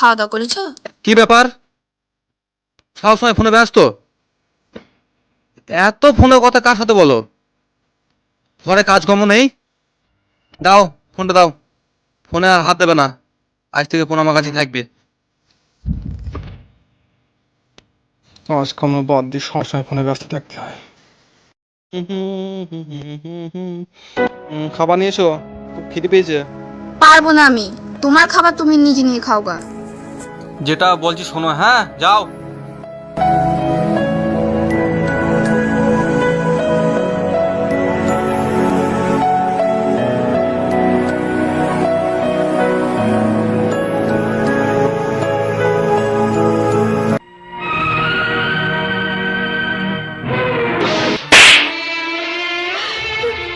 খাওয়া দাওয়া করেছ? কি ব্যাপার? সবসময় ফোনে ব্যস্ত? এত ফোনে কথা কার সাথে বলো? ঘরে কাজকর্ম নেই? দাও ফোনটা দাও। ফোনে আর হাত দেবে না। আজ থেকে ফোন আমার কাছে থাকবে। কাজকর্ম বাদ দিয়ে সবসময় ফোনে ব্যস্ত থাকতে হয়। খাবার নিয়েছো? খিদে পেয়েছে? পারব না আমি। তোমার খাবার তুমি নিজে নিয়ে খাও গা যেটা বলছি শোনো হ্যাঁ যাও।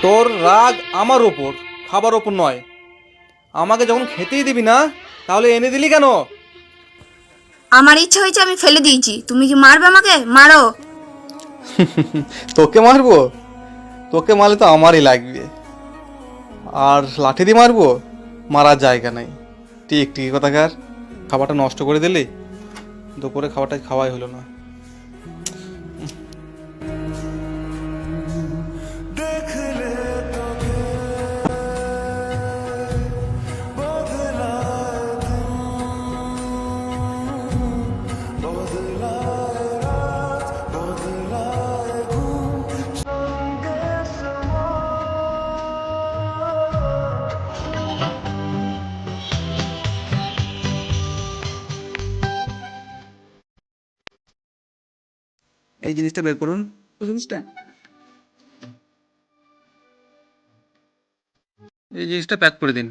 তোর রাগ আমার ওপর, খাবার ওপর নয়। আমাকে যখন খেতেই দিবি না, তাহলে এনে দিলি কেন? আমার ইচ্ছা হয়েছে আমি ফেলে দিয়েছি। তুমি কি মারবে আমাকে? মারো। তোকে মারবো? তোকে মারলে তো আমারই লাগবে। আর লাঠি দিয়ে মারবো? মারার জায়গা নাই। ঠিক ঠিক কথাকার। খাবারটা নষ্ট করে দিলি? দুপুরে খাবারটা খাওয়াই হলো না। এই জিনিসটা বের করুন। জিনিসটা? এই জিনিসটা প্যাক করে দিন।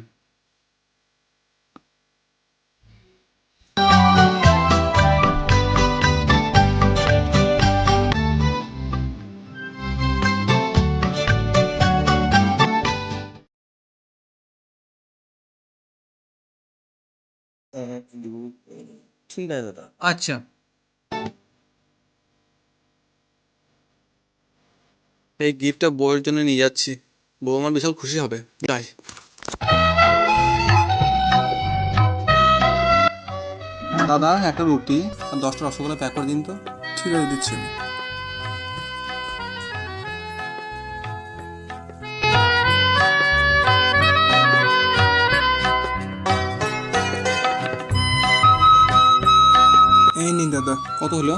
ঠিক আছে দাদা। আচ্ছা। এই গিফটটা বউয়ের জন্য নিয়ে যাচ্ছি। বউ আমার বিশাল খুশি হবে। যাই। দাদা একটা রুটি আর দশটা রসগোল্লা প্যাক করে দিন তো। ঠিক আছে দিচ্ছি আমি। এই নিন দাদা কত হলো?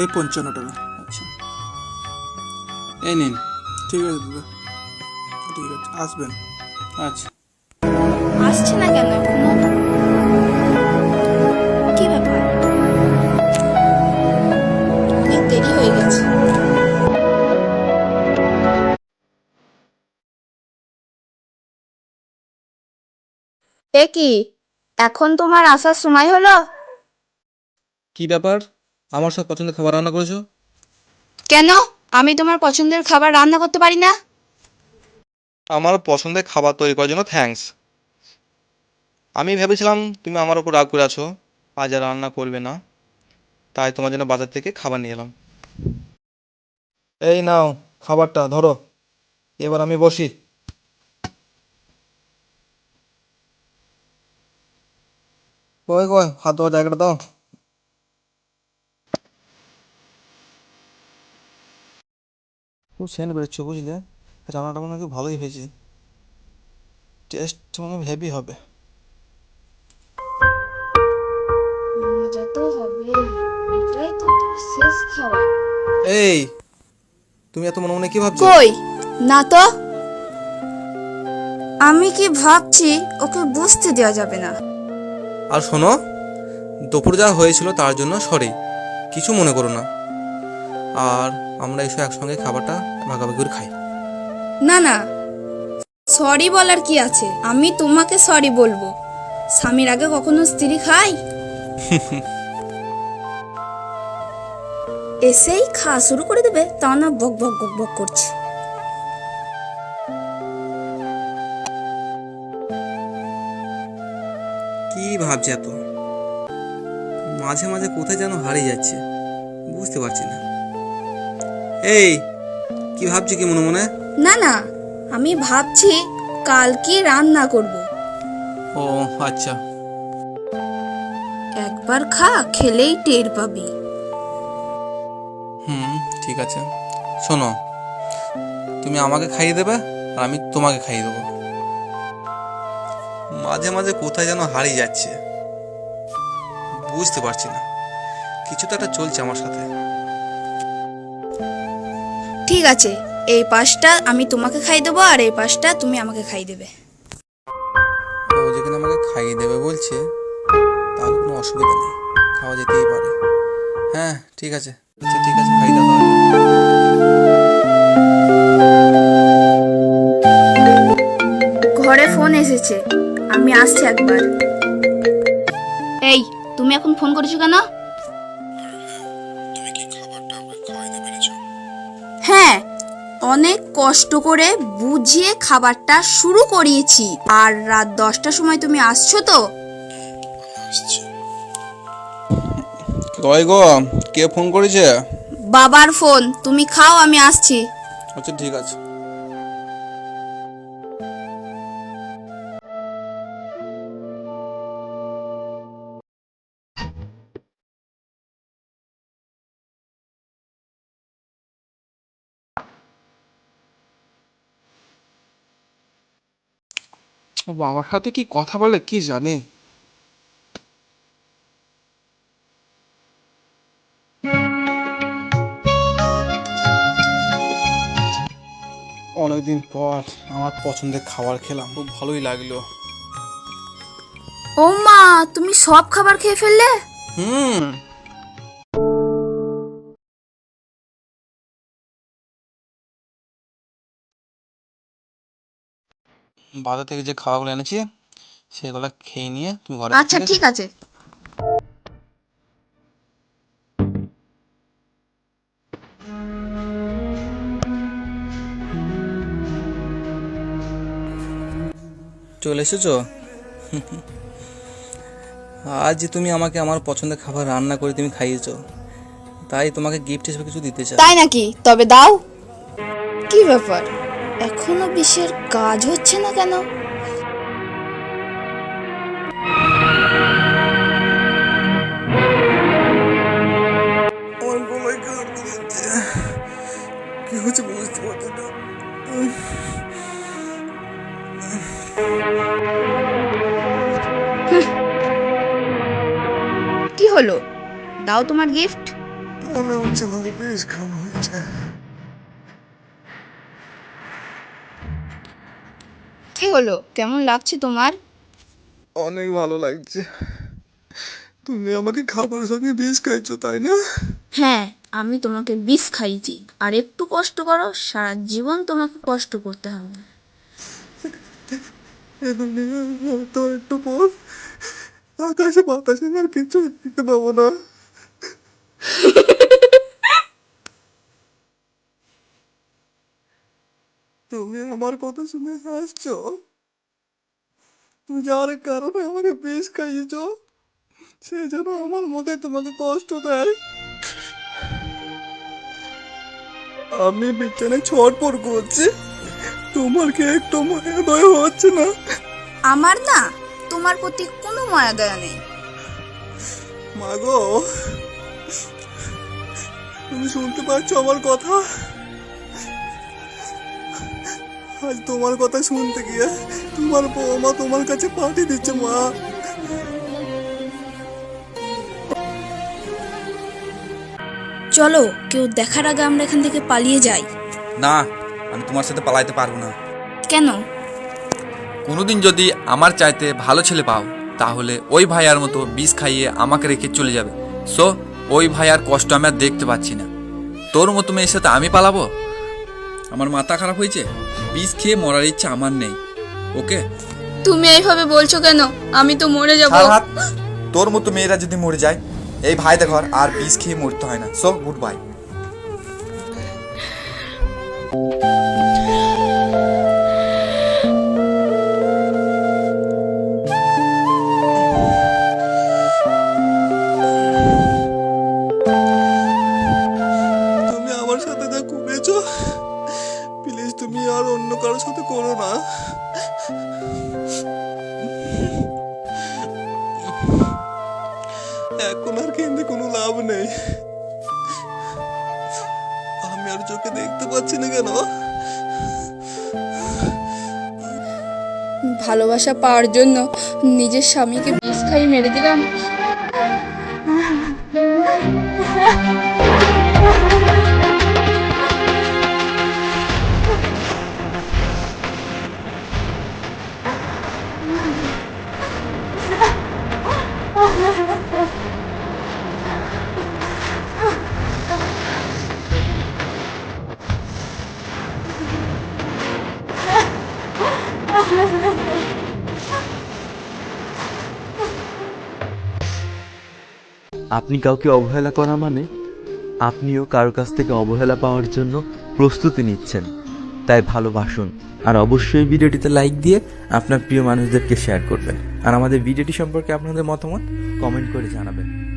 এই পঞ্চান্ন টাকা। এই নিন। ঠিক আছে দাদা। ঠিক আছে আসবেন। আচ্ছা। আসছে না কেন এখনও? কি ব্যাপার? অনেক দেরি হয়ে গেছে। এ কি এখন তোমার আসার সময় হলো? কি ব্যাপার? আমার সব পছন্দের খাবার রান্না করেছ? কেন? আমি তোমার পছন্দের খাবার রান্না করতে পারি না? আমার পছন্দের খাবার তৈরি করার জন্য থ্যাঙ্কস আমি ভেবেছিলাম তুমি আমার উপর রাগ করে আছো আজ আর রান্না করবে না। তাই তোমার জন্য বাজার থেকে খাবার নিয়ে এলাম। এই নাও খাবারটা ধরো। এবার আমি বসি। কই কই হাত ধোয়ার জায়গাটা দাও। খুব সেন্ট বেরোচ্ছে বুঝলে? রান্নাটা মনে হয় খুব ভালোই হয়েছে। টেস্ট মনে হয় হেভি হবে। মজা তো হবে এটাই তো তোর শেষ খাওয়া এই তুমি এত মনে মনে কি ভাবছ? কই? না তো। আমি কি ভাবছি ওকে বুঝতে দেওয়া যাবে না। আর শোনো দুপুর যা হয়েছিল তার জন্য সরি কিছু মনে করো না। আর আমরা এসে একসঙ্গে খাবারটা ভাগাভাগি করে খাই। না না। সরি বলার কি আছে? আমি তোমাকে সরি বলব। স্বামীর আগে কখনো স্ত্রী খাই? এসেই খাওয়া শুরু করে দেবে তা না বক বক বক বক করছে। কি ভাবছে এত? মাঝে মাঝে কোথায় যেন হারিয়ে যাচ্ছে। বুঝতে পারছি না। এই কি ভাবছি কি মনে মনে? না না আমি ভাবছি কাল কি রান্না করব। ও আচ্ছা। একবার খা খেলেই টের পাবি। হুম ঠিক আছে। শোনো তুমি আমাকে খাইয়ে দেবে আর আমি তোমাকে খাইয়ে দেবো। মাঝে মাঝে কোথায় যেন হারিয়ে যাচ্ছে। বুঝতে পারছি না। কিছু তো একটা চলছে আমার সাথে। ঠিক আছে এই পাশটা আমি তোমাকে খাই দেবো আর এই পাশটা তুমি আমাকে খাই দেবে। ও যেখানে আমাকে খাইয়ে দেবে বলছে তাহলে কোনো অসুবিধা নেই খাওয়া যেতেই পারে। হ্যাঁ ঠিক আছে আচ্ছা ঠিক আছে খাই দাও ঘরে ফোন এসেছে আমি আসছি একবার। এই তুমি এখন ফোন করেছ কেন? কষ্ট করে বুঝিয়ে খাবারটা শুরু করিয়েছি। আর রাত দশটার সময় তুমি আসছো তো? কয় গো? কে ফোন করেছে? বাবার ফোন। তুমি খাও আমি আসছি। আচ্ছা ঠিক আছে। বাবার সাথে কি কথা বলে কি জানে? অনেকদিন পর আমার পছন্দের খাবার খেলাম খুব ভালোই লাগল। ও মা তুমি সব খাবার খেয়ে ফেললে? হুম। বাজার থেকে যে খাবারগুলো এনেছি সেগুলো খেয়ে নিয়ে তুমি ঘরে আচ্ছা ঠিক আছে? চলে এসেছ? আজ যে তুমি আমাকে আমার পছন্দের খাবার রান্না করে তুমি খাইয়েছো। তাই তোমাকে গিফট হিসেবে কিছু দিতে চাই। তাই নাকি? তবে দাও। কি ব্যাপার? এখনও বিষের কাজ হচ্ছে না কেন? দিচ্ছে কি হচ্ছে বুঝতে পারছি না। কি হলো? দাও তোমার গিফট মনে হচ্ছে আমাকে বেশ খাওয়া হয়েছে। কি হলো? কেমন লাগছে তোমার? অনেক ভালো লাগছে। তুমি আমাকে খাবার সঙ্গে বিষ খাইছো তাই না? হ্যাঁ আমি তোমাকে বিষ খাইয়েছি। আর একটু কষ্ট করো সারা জীবন তোমাকে কষ্ট করতে হবে। এখানে তো একটু পর। আকাশে বাতাসে আর কিছু দিতে পাবো না। তুমি আমার কথা শুনে হাসছো? তুমি যার কারণে আমাকে বেশ খাইয়েছো সে যেন আমার মুখে তোমাকে কষ্ট দেয়। আমি বিছানায় ছটপট করছি তোমার কি একটু মায়া দয়া হচ্ছে না? আমার না তোমার প্রতি কোনো মায়া দয়া নেই। মাগো তুমি শুনতে পাচ্ছ আমার কথা? আজ তোমার কথা শুনতে গিয়ে তোমার বৌমা তোমার কাছে পাঠিয়ে দিচ্ছে মা। চলো কেউ দেখার আগে আমরা এখান থেকে পালিয়ে যাই। না আমি তোমার সাথে পালাইতে পারব না। কেন? কোনোদিন যদি আমার চাইতে ভালো ছেলে পাও তাহলে ওই ভাইয়ার মতো বিষ খাইয়ে আমাকে রেখে চলে যাবে। সো ওই ভাইয়ার কষ্ট আমি আর দেখতে পাচ্ছি না। তোর মতো মেয়ের সাথে আমি পালাবো? আমার মাথা খারাপ হয়েছে? বিষ খেয়ে মরার ইচ্ছা আমার নেই। ওকে? তুমি এইভাবে বলছো কেন? আমি তো মরে যাব। হাত। তোর মতো মেয়েরা যদি মরে যায় এই ভাইদের ঘর আর বিষ খেয়ে মরতে হয় না। সো গুড বাই এখন আর কেন্দ্রে কোনো লাভ নেই। আমি আর চোখে দেখতে পাচ্ছি না কেন? ভালোবাসা পাওয়ার জন্য নিজের স্বামীকে বিষ খাই মেরে দিলাম। আপনি কাউকে অবহেলা করা মানে? আপনিও কারও কাছ থেকে অবহেলা পাওয়ার জন্য প্রস্তুতি নিচ্ছেন। তাই ভালোবাসুন। আর অবশ্যই ভিডিওটিতে লাইক দিয়ে আপনার প্রিয় মানুষদেরকে শেয়ার করবেন। আর আমাদের ভিডিওটি সম্পর্কে আপনাদের মতামত কমেন্ট করে জানাবেন।